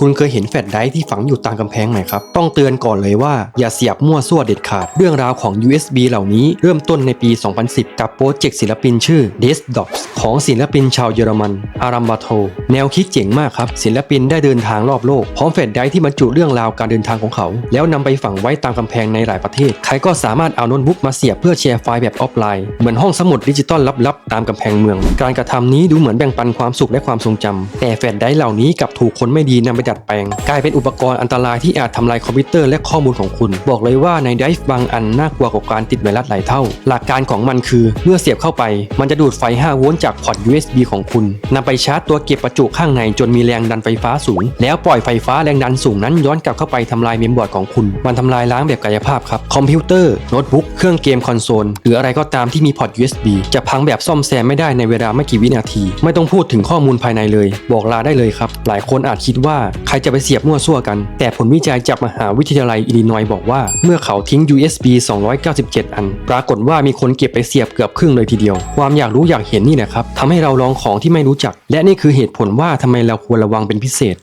คุณเคยเห็นแฟลชไดรฟ์ที่ฝังอยู่ตามกำแพงไหมครับ ต้องเตือนก่อนเลยว่าอย่าเสียบมั่วซั่วเด็ดขาด เรื่องราวของ USB เหล่านี้เริ่มต้นในปี 2010 กับโปรเจกต์ศิลปินชื่อ d e s d o p s ของศิลปินชาวเยอรมัน อารัมบาโท แนวคิดเจ๋งมากครับ ศิลปินได้เดินทางรอบโลก พร้อมแฟลชไดรฟ์ที่บรรจุเรื่องราวการเดินทางของเขา แล้วนำไปฝังไว้ตามกำแพงในหลายประเทศ ใครก็สามารถเอาโน้ตบุ๊กมาเสียบเพื่อแชร์ไฟล์แบบออฟไลน์ เหมือนห้องสมุดดิจิตอลลับๆตามกำแพงเมือง การกระทำนี้ดูเหมือนแบ่งปันความสุขและความทรงจำแต่แฟลชไดรฟ์เหล่านี้กลับถูกคนไม่ดีนำไปดัดแปลง กลายเป็นอุปกรณ์อันตรายที่อาจทำลายคอมพิวเตอร์และข้อมูลของคุณ บอกเลยว่าในไดฟ์บางอันน่ากลัวกว่าการติดไวรัสหลายเท่า หลักการของมันคือ เมื่อเสียบเข้าไป มันจะดูดไฟ 5 โวลต์จากพอร์ต USB ของคุณนำไปชาร์จตัวเก็บประจุข้างในจนมีแรงดันไฟฟ้าสูง แล้วปล่อยไฟฟ้าแรงดันสูงนั้นย้อนกลับเข้าไปทำลายเมมบอร์ดของคุณ มันทำลายล้างแบบกายภาพครับคอมพิวเตอร์โน้ตบุ๊กเครื่องเกมคอนโซลหรืออะไรก็ตามที่มีพอร์ต USB จะพังแบบซ่อมแซมไม่ได้ในเวลาไม่กี่วินาที ไม่ต้องพูดถึงข้อมูลภายในเลย บอกลาได้เลยครับ หลายคนอาจคิดว่าใครจะไปเสียบมั่วซั่วกัน แต่ผลวิจัยจากมหาวิทยาลัยอิลลินอยบอกว่า เมื่อเขาทิ้ง USB 297 อัน ปรากฏว่ามีคนเก็บไปเสียบเกือบครึ่งเลยทีเดียว ความอยากรู้อยากเห็นนี่แหละครับทำให้เราลองของที่ไม่รู้จัก และนี่คือเหตุผลว่าทำไมเราควรระวังเป็นพิเศษ